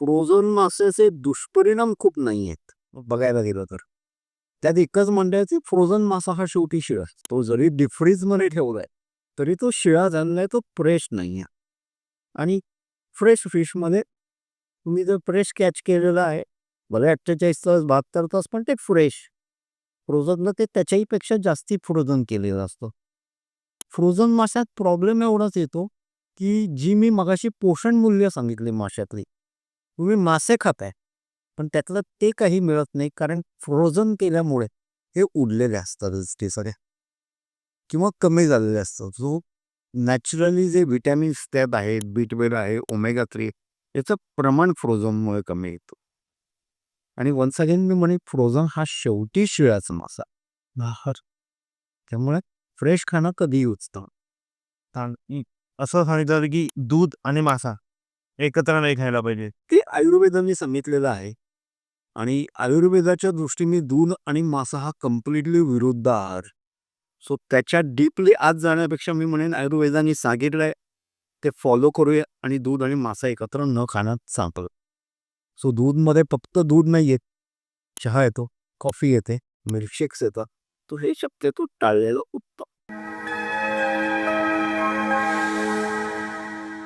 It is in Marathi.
फ्रोझन माशाचे दुष्परिणाम खूप नाही आहेत. बघायला गेलं तर. त्यात एकच म्हणण्याची फ्रोझन मासा हा शेवटी शिळा तो जरी डिफ्रीजमध्ये ठेवलाय तरी तो शिळा झालेला आहे तो फ्रेश नाही आहे. आणि फ्रेश फिशमध्ये तुम्ही जर फ्रेश कॅच केलेला आहे भले अठ्ठेचाळीस तास बहात्तर तास पण ते फ्रेश. फ्रोझनला ते त्याच्याही पेक्षा जास्ती फ्रोझन केलेलं असतं. फ्रोझन माशात प्रॉब्लेम एवढाच येतो की जी मी मगाशी पोषण मूल्य सांगितले माशातली तुम्ही मासे खाताय पण त्यातलं ते काही मिळत नाही कारण फ्रोझन केल्यामुळे हे उडलेले असतात ते सगळे. किंवा कमी झालेले असतात. जो नॅचरली जे विटॅमिन्स त्यात आहेत बीटवेल आहे ओमेगा थ्री याचं प्रमाण फ्रोझनमुळे कमी येतं. आणि वन्स अगेन मी म्हणे फ्रोझन हा शेवटी शिळाचा मासा. बाहर त्यामुळे फ्रेश खाणं कधीही उचतं असं सांगितलं की दूध आणि मासा एकत्र नाही खायला पाहिजे. ते आयुर्वेदाने सांगितलेलं आहे. आणि आयुर्वेदाच्या दृष्टीने दूध आणि मासा हा कम्प्लिटली विरुद्ध आहार सो त्याच्या डीपली आज जाण्यापेक्षा मी म्हणेन आयुर्वेदाने सांगितलंय ते फॉलो करूया आणि दूध आणि मासा एकत्र न खाण्यात सांगलं सो दूधमध्ये फक्त दूध नाही येत चहा येतो कॉफी येते मिल्कशेक्स येतात. तो हे शक्यतो टाळलेलं उत्तम.